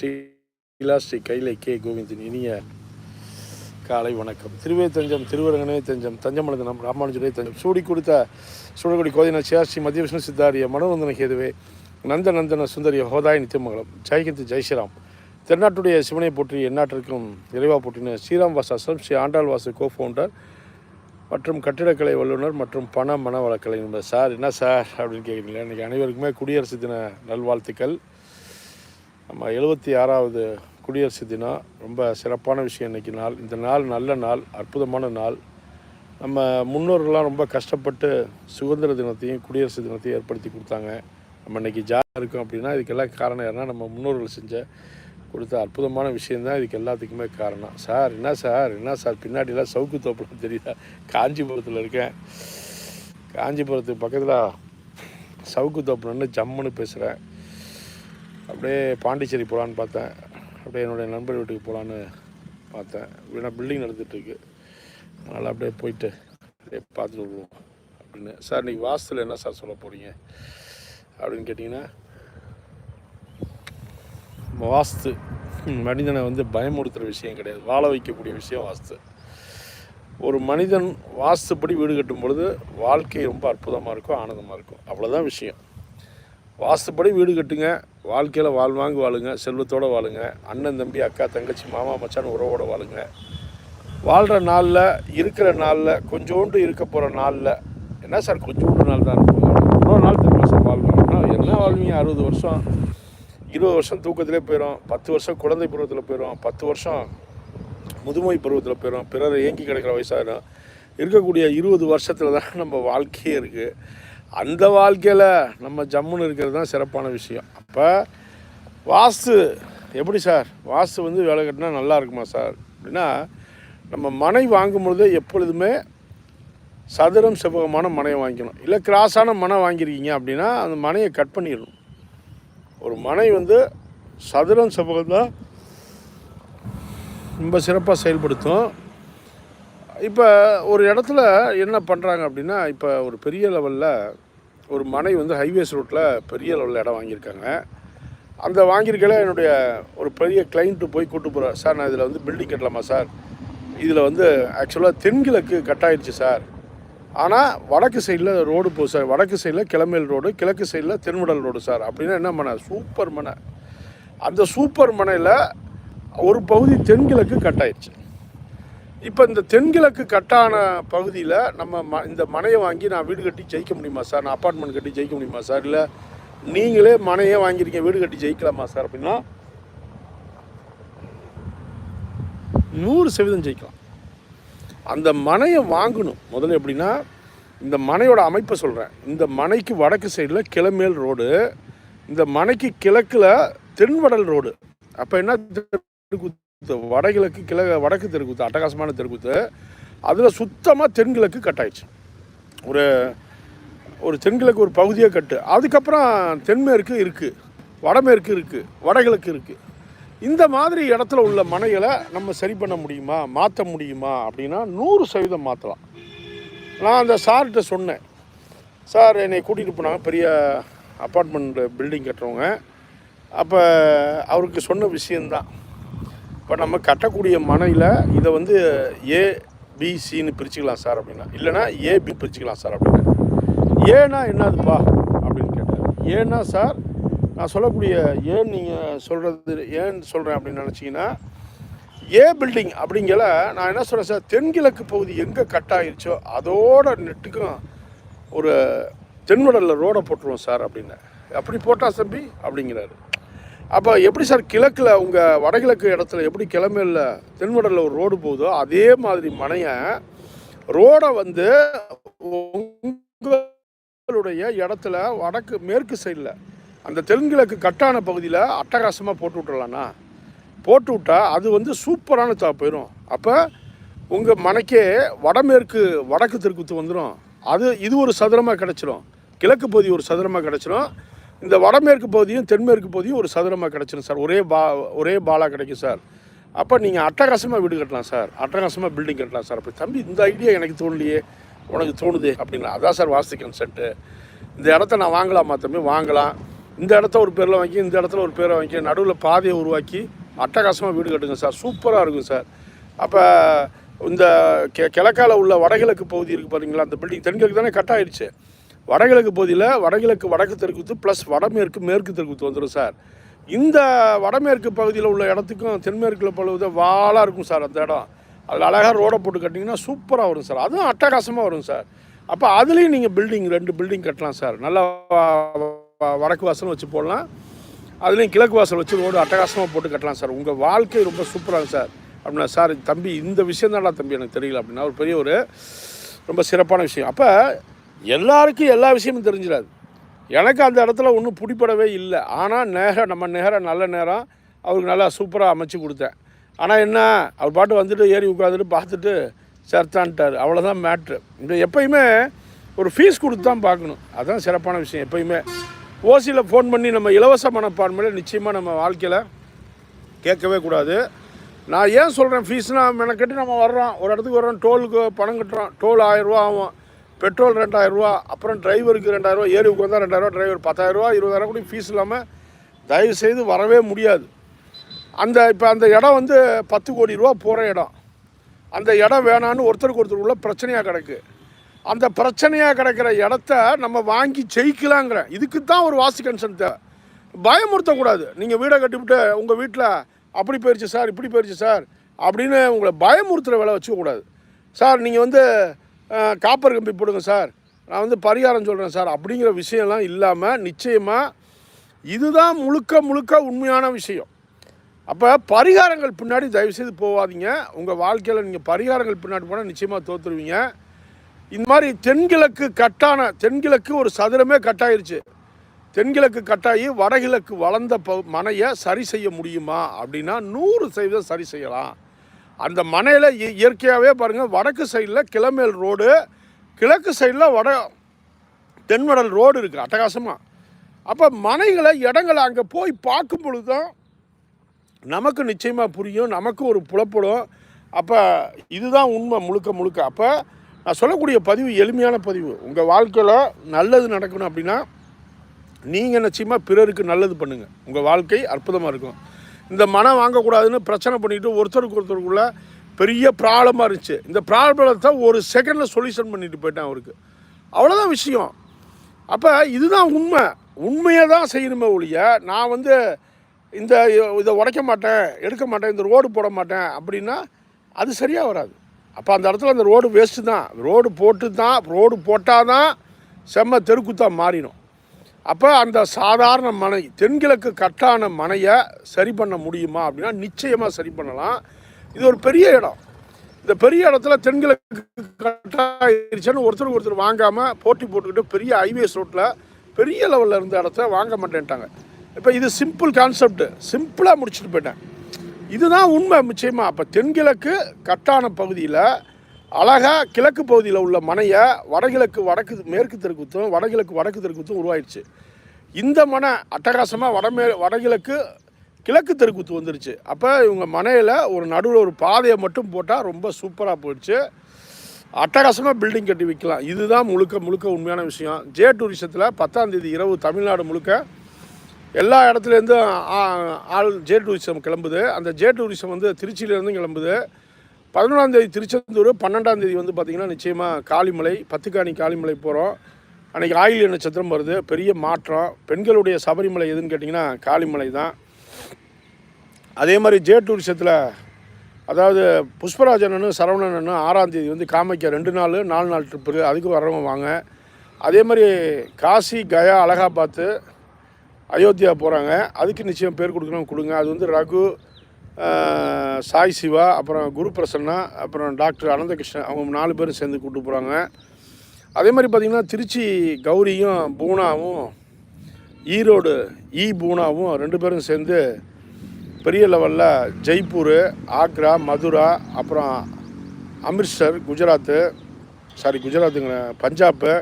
Sreela Sri Kailai K கோவிந்தின் இனிய காலை வணக்கம். திருவே தஞ்சம் திருவரங்கனே தஞ்சம் தஞ்சமனதனம் ராமானுஜரே தஞ்சம். சூடி கொடுத்த சூழகுடி கோதின சியாஸ்ரீ மத்திய விஷ்ணு சித்தாரிய மனோரந்தன கேதுவே நந்த நந்தன சுந்தரிய ஹோதாய் நித்தியமங்கலம். ஜெயகிந்த் ஜெய்ஸ்ராம் தென்னாட்டுடைய சிவனை போற்றி எந்நாட்டிற்கும் இறைவா போற்றின ஸ்ரீராம் வாசாசம் ஸ்ரீ ஆண்டாள் வாசு கோ ஃபவுண்டர் மற்றும் கட்டிடக்கலை வல்லுநர் மற்றும் பண மன வழக்கலை என்பது சார் என்ன சார் அப்படின்னு கேட்குறீங்களா இன்றைக்கி அனைவருக்குமே குடியரசு தின நல்வாழ்த்துக்கள். நம்ம எழுபத்தி ஆறாவது குடியரசு தினம் ரொம்ப சிறப்பான விஷயம் இன்றைக்கி நாள். இந்த நாள் நல்ல நாள் அற்புதமான நாள். நம்ம முன்னோர்கள்லாம் ரொம்ப கஷ்டப்பட்டு சுதந்திர தினத்தையும் குடியரசு தினத்தையும் ஏற்படுத்தி கொடுத்தாங்க. நம்ம இன்றைக்கி ஜாலியாக இருக்கோம் அப்படின்னா இதுக்கெல்லாம் காரணம் யாருன்னா நம்ம முன்னோர்கள் செஞ்ச கொடுத்த அற்புதமான விஷயந்தான் இதுக்கு எல்லாத்துக்குமே காரணம். சார் என்ன சார் என்ன சார்? பின்னாடிலாம் சவுக்கு தோப்புலாம் தெரியுதா? காஞ்சிபுரத்தில் இருக்கேன். காஞ்சிபுரத்துக்கு பக்கத்தில் சவுக்கு தோப்புலன்னு ஜம்முன்னு பேசுகிறேன் அப்படியே பாண்டிச்சேரி போகலான்னு பார்த்தேன். அப்படியே என்னுடைய நண்பர் வீட்டுக்கு போகலான்னு பார்த்தேன். வீணா பில்டிங் நடந்துகிட்ருக்கு அதனால் அப்படியே போயிட்டு அப்படியே பார்த்துட்டு வருவோம் அப்படின்னு. சார் இன்றைக்கி வாஸ்துல என்ன சார் சொல்ல போகிறீங்க அப்படின்னு கேட்டிங்கன்னா வாஸ்து. மனிதனை வந்து பயமுறுத்துகிற விஷயம் கிடையாது. வாழ வைக்கக்கூடிய விஷயம் வாஸ்து. ஒரு மனிதன் வாஸ்துப்படி வீடு கட்டும் பொழுது வாழ்க்கை ரொம்ப அற்புதமாக இருக்கும் ஆனந்தமாக இருக்கும். அவ்வளோதான் விஷயம். வாஸ்துப்படி வீடு கட்டுங்க. வாழ்க்கையில் வாழ்வாங்க வாழுங்க செல்வத்தோடு வாழுங்க. அண்ணன் தம்பி அக்கா தங்கச்சி மாமா மச்சான் உறவோடு வாழுங்க. வாழ்கிற நாளில் இருக்கிற நாளில் கொஞ்சோண்டு இருக்க போகிற நாளில் என்ன சார் கொஞ்சோண்டு நாள் தான் இருக்கும்? இன்னொரு நாள் தெரியுமா சார் வாழ்வீங்கன்னா என்ன வாழ்வீங்க? அறுபது வருஷம் இருபது வருஷம் தூக்கத்திலே போயிடும் பத்து வருஷம் குழந்தை பருவத்தில் போயிடும் பத்து வருஷம் முதுமை பருவத்தில் போயிடும் பிறரை ஏங்கி கிடக்கிற வயசாகிடும் இருக்கக்கூடிய இருபது வருஷத்தில் தான் நம்ம வாழ்க்கையே இருக்குது அந்த வாழ்க்கையில் நம்ம ஜம்முன்னு இருக்கிறது தான் சிறப்பான விஷயம். அப்போ வாஸ்து எப்படி சார்? வாஸ்து வந்து வேலை கட்டினா நல்லா இருக்குமா சார்? அப்படின்னா நம்ம மனை வாங்கும் பொழுது எப்பொழுதுமே சதுரம் செவ்வகமான மனையை வாங்கிக்கணும். இல்லை கிராஸான மனை வாங்கியிருக்கீங்க அப்படின்னா அந்த மனையை கட் பண்ணிடணும். ஒரு மனை வந்து சதுரம் செவ்வகம் தான் ரொம்ப சிறப்பாக செயல்படுத்தும். இப்போ ஒரு இடத்துல என்ன பண்ணுறாங்க அப்படின்னா இப்போ ஒரு பெரிய லெவலில் ஒரு மனை வந்து ஹைவேஸ் ரோட்டில் பெரிய லெவலில் இடம் வாங்கியிருக்காங்க. அந்த வாங்கியிருக்கல என்னுடைய ஒரு பெரிய கிளைண்ட்டு போய் கூட்டு போகிறேன் சார் நான் இதில் வந்து பில்டிங் கட்டலாமா சார்? இதில் வந்து ஆக்சுவலாக தென்கிழக்கு கட்டாயிருச்சு சார். ஆனால் வடக்கு சைடில் ரோடு போகுது சார் வடக்கு சைடில் கிளமேல் ரோடு கிழக்கு சைடில் தென்முடல் ரோடு சார். அப்படின்னா என்ன மனை? சூப்பர் மனை. அந்த சூப்பர் மனையில் ஒரு பகுதி தென்கிழக்கு கட்டாயிருச்சு. இப்போ இந்த தென்கிழக்கு கட்டான பகுதியில் நம்ம ம இந்த மனையை வாங்கி நான் வீடு கட்டி ஜெயிக்க முடியுமா சார்? நான் அப்பார்ட்மெண்ட் கட்டி ஜெயிக்க முடியுமா சார்? இல்லை நீங்களே மனையே வாங்கியிருக்கீங்க வீடு கட்டி ஜெயிக்கலாமா சார் அப்படின்னா? நூறு சதவீதம் ஜெயிக்கலாம். அந்த மனையை வாங்கணும். முதல்ல எப்படின்னா இந்த மனையோட அமைப்பை சொல்கிறேன் இந்த மனைக்கு வடக்கு சைடில் கிளமேல் ரோடு இந்த மனைக்கு கிழக்கில் தென்வடல் ரோடு. அப்போ என்ன வடகிழக்கு கிழ வடக்கு தெருக்கூத்து அட்டகாசமான தெருக்கூத்து அதில் சுத்தமாக தென்கிழக்கு கட்டாயிடுச்சு. ஒரு ஒரு தென்கிழக்கு ஒரு பகுதியாக கட்டு. அதுக்கப்புறம் தென்மேற்கு இருக்குது வடமேற்கு இருக்குது வடகிழக்கு இருக்குது இந்த மாதிரி இடத்துல உள்ள மனைகளை நம்ம சரி பண்ண முடியுமா மாற்ற முடியுமா அப்படின்னா நூறு சதவீதம் மாற்றலாம் நான் அந்த சார்கிட்ட சொன்னேன். சார் என்னை கூட்டிகிட்டு போனாங்க பெரிய அப்பார்ட்மெண்ட் பில்டிங் கட்டுறவங்க. அப்போ அவருக்கு சொன்ன விஷயந்தான் இப்போ நம்ம கட்டக்கூடிய மனையில் இதை வந்து ஏ பிசின்னு பிரிச்சுக்கலாம் சார் அப்படின்னா. இல்லைனா ஏபி பிரிச்சுக்கலாம் சார் அப்படின்னா. ஏன்னா என்னதுப்பா அப்படின்னு கேட்டார். ஏன்னா சார் நான் சொல்லக்கூடிய ஏன் நீங்கள் சொல்கிறது ஏன் சொல்கிறேன் அப்படின்னு நினச்சிங்கன்னா ஏ பில்டிங் அப்படிங்கல நான் என்ன சொல்கிறேன் சார் தென்கிழக்கு பகுதி எங்கே கட் ஆகிருச்சோ அதோட நெட்டுக்கும் ஒரு தென்வடலில் ரோடை போட்டுருவோம் சார் அப்படின்னு. அப்படி போட்டா தம்பி அப்படிங்கிறாரு. அப்போ எப்படி சார் கிழக்கில் உங்கள் வடகிழக்கு இடத்துல எப்படி கிளமையில் தென்வடலில் ஒரு ரோடு போகுதோ அதே மாதிரி மனையை ரோடை வந்து உங்களுடைய இடத்துல வடக்கு மேற்கு சைடில் அந்த தென்கிழக்கு கட்டான பகுதியில் அட்டகாசமாக போட்டு விட்டுறலாண்ணா. போட்டு விட்டா அது வந்து சூப்பரான தா போயிடும் அப்போ உங்கள் மனைக்கே வடமேற்கு வடக்கு தெற்குத்து வந்துடும் அது இது ஒரு சதுரமாக கிடச்சிரும். கிழக்கு பகுதி ஒரு சதுரமாக கிடச்சிரும். இந்த வடமேற்கு பகுதியும் தென்மேற்கு பகுதியும் ஒரு சதுரமாக கிடச்சிரும் சார். ஒரே பா ஒரே பாலாக கிடைக்கும் சார். அப்போ நீங்கள் அட்டகாசமாக வீடு கட்டலாம் சார். அட்டகாசமாக பில்டிங் கட்டலாம் சார். அப்படி தம்பி இந்த ஐடியா எனக்கு தோணலையே. உனக்கு தோணுது அப்படிங்களா? அதான் சார் வாஸ்து கன்செப்ட்டு இந்த இடத்த நான் வாங்கலாமா தம்பி? வாங்கலாம். இந்த இடத்த ஒரு பேரில் வாங்கி இந்த இடத்துல ஒரு பேரை வாங்கி நடுவில் பாதையை உருவாக்கி அட்டகாசமாக வீடு கட்டுங்க சார். சூப்பராக இருக்கும் சார். அப்போ இந்த கெ கிழக்கால உள்ள வடகிழக்கு பகுதி இருக்குது பார்த்தீங்களா அந்த பில்டிங் தென்கிழக்கு தானே கட் ஆயிடுச்சு. வடகிழக்கு பகுதியில் வடகிழக்கு வடக்கு தெற்குத்து ப்ளஸ் வடமேற்கு மேற்கு தெற்குத்து வந்துடும் சார். இந்த வடமேற்கு பகுதியில் உள்ள இடத்துக்கும் தென்மேற்கில் பழுவத வாலாக இருக்கும் சார் அந்த இடம். அதில் அழகாக ரோடை போட்டு கட்டிங்கன்னா சூப்பராக வரும் சார். அதுவும் அட்டகாசமாக வரும் சார். அப்போ அதுலேயும் நீங்கள் பில்டிங் ரெண்டு பில்டிங் கட்டலாம் சார். நல்லா வடக்கு வாசலும் வச்சு போடலாம். அதுலேயும் கிழக்கு வாசல் வச்சு ரோடு அட்டகாசமாக போட்டு கட்டலாம் சார். உங்கள் வாழ்க்கை ரொம்ப சூப்பராக சார். அப்படின்னா சார் தம்பி இந்த விஷயம் தான்டா தம்பி எனக்கு தெரியல அப்படின்னா ஒரு பெரிய ஒரு ரொம்ப சிறப்பான விஷயம். அப்போ எல்லாருக்கும் எல்லா விஷயமும் தெரிஞ்சிடாது. எனக்கு அந்த இடத்துல ஒன்றும் பிடிப்படவே இல்லை. ஆனால் நேரம் நம்ம நேரம் நல்ல நேரம் அவருக்கு நல்லா சூப்பராக அமைச்சு கொடுத்தேன். ஆனால் என்ன? அவர் பாட்டு வந்துட்டு ஏறி உட்காந்துட்டு பார்த்துட்டு சேர்த்தான்ட்டார் அவ்வளோதான் மேட்ரு இந்த எப்பயுமே ஒரு ஃபீஸ் கொடுத்து தான் பார்க்கணும். அதுதான் சிறப்பான விஷயம் எப்பயுமே. ஓசியில் ஃபோன் பண்ணி நம்ம இலவச மனப்பான்மையில் நிச்சயமாக நம்ம வாழ்க்கையில் கேட்கவே கூடாது. நான் ஏன் சொல்கிறேன் ஃபீஸ்னால் மெனக்கட்டு நம்ம வர்றோம். ஒரு இடத்துக்கு வர்றோம் டோலுக்கு பணம் கட்டுறோம். டோல் ஆயிரரூவா ஆகும். பெட்ரோல் ரெண்டாயிரரூவா அப்புறம் டிரைவருக்கு ரெண்டாயிரரூவா ஏறி உட்காந்தா ரெண்டாயிரரூவா டிரைவர் பத்தாயிரரூவா இருபதாயிரம் கூட ஃபீஸ் இல்லாமல் தயவு செய்து வரவே முடியாது. அந்த இப்போ அந்த இடம் வந்து பத்து கோடி ரூபா போகிற இடம். அந்த இடம் வேணான்னு ஒருத்தருக்கு ஒருத்தர் உள்ள பிரச்சனையாக கிடக்கு. அந்த பிரச்சனையாக கிடக்கிற இடத்த நம்ம வாங்கி ஜெயிக்கலாங்கிறேன் இதுக்கு தான் ஒரு வாசி கன்சன் தேவை. பயமுறுத்தக்கூடாது. நீங்கள் வீடை கட்டிவிட்டு உங்கள் வீட்டில் அப்படி போயிடுச்சு சார் இப்படி போயிடுச்சு சார் அப்படின்னு உங்களை பயமுறுத்துகிற வேலை வச்சுக்கக்கூடாது. சார் நீங்கள் வந்து காப்பர் கம்பி போடுங்க சார். நான் வந்து பரிகாரம் சொல்கிறேன் சார். அப்படிங்கிற விஷயம்லாம் இல்லாமல் நிச்சயமாக இதுதான் முழுக்க முழுக்க உண்மையான விஷயம். அப்போ பரிகாரங்கள் பின்னாடி தயவுசெய்து போகாதீங்க உங்கள் வாழ்க்கையில் நீங்கள் பரிகாரங்கள் பின்னாடி போனால் நிச்சயமாக தோற்றுருவீங்க இந்த மாதிரி தென்கிழக்கு கட்டான தென்கிழக்கு ஒரு சதுரமே கட்டாயிருச்சு. தென்கிழக்கு கட்டாயி வடகிழக்கு வளர்ந்த ப மனையை சரி செய்ய முடியுமா? அப்படின்னா நூறு சதவீதம் சரி செய்யலாம். அந்த மனையில் இயற்கையாகவே பாருங்கள் வடக்கு சைடில் கிளமேல் ரோடு கிழக்கு சைடில் வட தென்வடல் ரோடு இருக்குது அட்டகாசமாக அப்போ மனைகளை இடங்களை அங்கே போய் பார்க்கும் பொழுது தான் நமக்கு நிச்சயமாக புரியும் நமக்கு ஒரு புலப்படும். அப்போ இதுதான் உண்மை முழுக்க முழுக்க. அப்போ நான் சொல்லக்கூடிய பதிவு எளிமையான பதிவு. உங்கள் வாழ்க்கையில் நல்லது நடக்கணும் அப்படின்னா நீங்கள் நிச்சயமாக பிறருக்கு நல்லது பண்ணுங்கள் உங்கள் வாழ்க்கை அற்புதமாக இருக்கும். இந்த மனம் வாங்கக்கூடாதுன்னு பிரச்சனை பண்ணிட்டு ஒருத்தருக்கு ஒருத்தருக்குள்ள பெரிய ப்ராப்ளமாக இருந்துச்சு. இந்த ப்ராப்ளத்தை ஒரு செகண்டில் சொல்யூஷன் பண்ணிட்டு போயிட்டேன் அவருக்கு. அவ்வளோதான் விஷயம். அப்போ இதுதான் உண்மை. உண்மையை தான் செய்யணுமே ஒழிய நான் வந்து இந்த இதை உடைக்க மாட்டேன் எடுக்க மாட்டேன் இந்த ரோடு போட மாட்டேன் அப்படின்னா அது சரியாக வராது. அப்போ அந்த இடத்துல அந்த ரோடு வேஸ்ட்டு தான். ரோடு போட்டு தான் ரோடு போட்டால் தான் செம்ம தெருக்குத்தான் மாறிடும். அப்போ அந்த சாதாரண மனை தென்கிழக்கு கட்டான மனையை சரி பண்ண முடியுமா அப்படின்னா நிச்சயமாக சரி பண்ணலாம். இது ஒரு பெரிய இடம். இந்த பெரிய இடத்துல தென்கிழக்கு கட்டாயிருச்சுன்னு ஒருத்தருக்கு ஒருத்தர் வாங்காமல் போட்டி போட்டுக்கிட்டு பெரிய ஹைவேஸ் ரோட்டில் பெரிய லெவலில் இருந்த இடத்த வாங்க மாட்டேன்ட்டாங்க. இப்போ இது சிம்பிள் கான்செப்ட் சிம்பிளாக முடிச்சுட்டு போயிட்டேன். இதுதான் உண்மை நிச்சயமாக அப்போ தென்கிழக்கு கட்டான பகுதியில் அழகாக கிழக்கு பகுதியில் உள்ள மனையை வடகிழக்கு வடக்கு மேற்கு தெற்குத்தும் வடகிழக்கு வடக்கு தெற்குத்தும் உருவாயிடுச்சு. இந்த மனை அட்டகாசமாக வடமே வடகிழக்கு கிழக்கு தெருக்குத்து வந்துருச்சு. அப்போ இவங்க மனையில் ஒரு நடுவில் ஒரு பாதையை மட்டும் போட்டால் ரொம்ப சூப்பராக போயிடுச்சு. அட்டகாசமாக பில்டிங் கட்டி வைக்கலாம். இதுதான் முழுக்க முழுக்க உண்மையான விஷயம். ஜே டூரிசத்தில் பத்தாந்தேதி இரவு தமிழ்நாடு முழுக்க எல்லா இடத்துலேருந்தும் ஆள் ஜே டூரிசம் கிளம்புது. அந்த ஜே டூரிசம் வந்து திருச்சியிலேருந்தும் கிளம்புது. பதினொன்றாம் தேதி திருச்செந்தூர் பன்னெண்டாம் தேதி வந்து பார்த்திங்கன்னா நிச்சயமாக காளிமலை பத்துக்காணி காளிமலை போகிறோம் அன்றைக்கி ஆயில்ய நட்சத்திரம் வருது. பெரிய மாற்றம். பெண்களுடைய சபரிமலை எதுன்னு கேட்டிங்கன்னா காளிமலை தான். அதே மாதிரி ஜே டூரிசத்தில் அதாவது புஷ்பராஜனு சரவணனு ஆறாம் தேதி வந்து காமைக்க ரெண்டு நாள் நாலு நாள் ட்ரிப்பு அதுக்கு வரவங்க வாங்க. அதே மாதிரி காசி கயா அலகாபாத்து அயோத்தியா போகிறாங்க அதுக்கு நிச்சயம் பேர் கொடுக்கணும் கொடுங்க. அது வந்து ரகு சாய் சிவா அப்புறம் குரு பிரசன்னா அப்புறம் டாக்டர் அனந்தகிருஷ்ணன் அவங்க நாலு பேரும் சேர்ந்து கூப்பிட்டு போகிறாங்க அதே மாதிரி பார்த்திங்கன்னா திருச்சி கௌரியும் பூனாவும் ஈரோடு ஈ பூனாவும் ரெண்டு பேரும் சேர்ந்து பெரிய லெவலில் ஜெய்ப்பூர் ஆக்ரா மதுரா அப்புறம் அமிர்த்சர் குஜராத்து சாரி குஜராத்துங்கிற பஞ்சாப்பு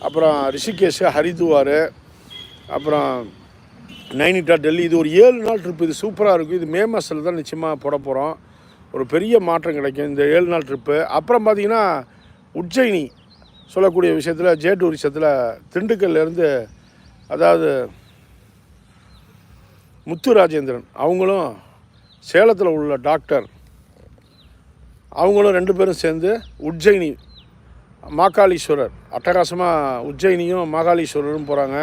அப்புறம் ரிஷிகேஷ் ஹரித்துவார் அப்புறம் நைனிட்டா டெல்லி இது ஒரு ஏழு நாள் ட்ரிப் இது சூப்பராக இருக்கும். இது மே மாதத்தில் தான் நிச்சயமாக போட போகிறோம் ஒரு பெரிய மாற்றம் கிடைக்கும் இந்த ஏழு நாள் ட்ரிப்பு. அப்புறம் பார்த்திங்கன்னா உஜ்ஜயினி சொல்லக்கூடிய விஷயத்தில் ஜே டூரிசத்தில் திண்டுக்கல்லேருந்து அதாவது முத்து ராஜேந்திரன் அவங்களும் சேலத்தில் உள்ள டாக்டர். அவங்களும் ரெண்டு பேரும் சேர்ந்து உஜ்ஜயினி மாகாளீஸ்வரர். அட்டகாசமாக உஜ்ஜயினியும் மாகாளீஸ்வரரும் போகிறாங்க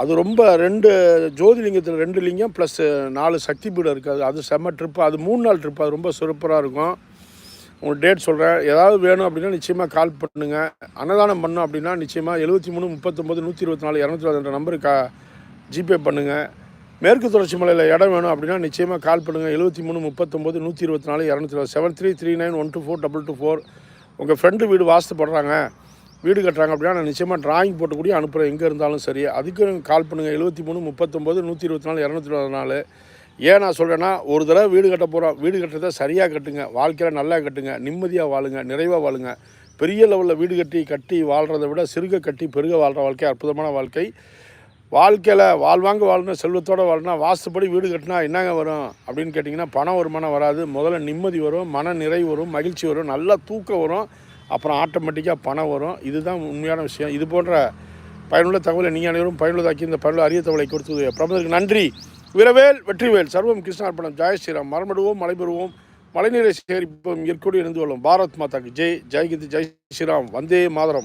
அது ரொம்ப ரெண்டு ஜோதிலிங்கத்தில் ரெண்டு லிங்கம் ப்ளஸ் நாலு சக்தி பீடம் இருக்குது அது செம்ம ட்ரிப்பு அது மூணு நாள் ட்ரிப் அது ரொம்ப சூப்பராக இருக்கும். உங்களுக்கு டேட் சொல்கிறேன் ஏதாவது வேணும் அப்படின்னா நிச்சயமாக கால் பண்ணுங்கள் அன்னதானம் பண்ணோம் அப்படின்னா நிச்சயமாக எழுபத்தி மூணு முப்பத்தொம்பது நூற்றி இருபத்தி நாலு இரநூத்தி இருபது நம்பருக்கு கா ஜிபே பண்ணுங்கள் மேற்கு தொடர்ச்சி மலையில் இடம் வேணும் அப்படின்னா நிச்சயமாக கால் பண்ணுங்கள் எழுபத்தி மூணு முப்பத்தொம்பது நூற்றி இருபத்தி நாலு இரநூத்தி இருபது seven three three nine one two four double two four உங்கள் ஃப்ரெண்டு வீடு வாஸ்து போடுறாங்க. வீடு கட்டுறாங்க அப்படின்னா நான் நிச்சயமாக டிராயிங் போட்டு கூட அனுப்புகிறேன் எங்கே இருந்தாலும் சரி. அதுக்கு கால் பண்ணுங்கள் எழுபத்தி மூணு முப்பத்தொம்பது நூற்றி இருபத்தி நாலு இரநூத்தி இருபது நாலு. ஏன் நான் சொல்கிறேன்னா ஒரு தடவை வீடு கட்ட போகிறோம் வீடு கட்டுறதை சரியாக கட்டுங்க. வாழ்க்கையில் நல்லா கட்டுங்க. நிம்மதியாக வாழுங்க. நிறைவாக வாழுங்க. பெரிய லெவலில் வீடு கட்டி கட்டி வாழ்கிறத விட சிறுக கட்டி பெருக வாழ்கிற வாழ்க்கை அற்புதமான வாழ்க்கை. வாழ்க்கையில் வாழ்வாங்க வாழணும் செல்வத்தோடு வாழணும் வாஸ்துப்படி வீடு கட்டினா என்னங்க வரும்? அப்படின்னு கேட்டிங்கன்னா பணம் வருமானம் வராது. முதல்ல நிம்மதி வரும். மன நிறைவு வரும். மகிழ்ச்சி வரும். நல்லா தூக்கம் வரும். அப்புறம் ஆட்டோமேட்டிக்காக பணம் வரும். இதுதான் உண்மையான விஷயம். இது போன்ற பயனுள்ள தகவலை நீங்கள் அனைவரும் பயனுள்ளதாக்கி இந்த பயனுள்ள அரிய தகவலை கொடுத்தது. பிரபலருக்கு நன்றி. விரவேல் வெற்றிவேல் சர்வம் கிருஷ்ணார்பணம் ஜெய் ஸ்ரீராம். மரமிடுவோம் மலைபெறுவோம். மழைநீரை சேகரிப்போம். இயற்கையோடு இருந்து கொள்ளும் பாரத் மாதாக்கு. ஜெய் ஜெய்கிந்த் ஜெய் ஸ்ரீராம். வந்தே மாதரம்.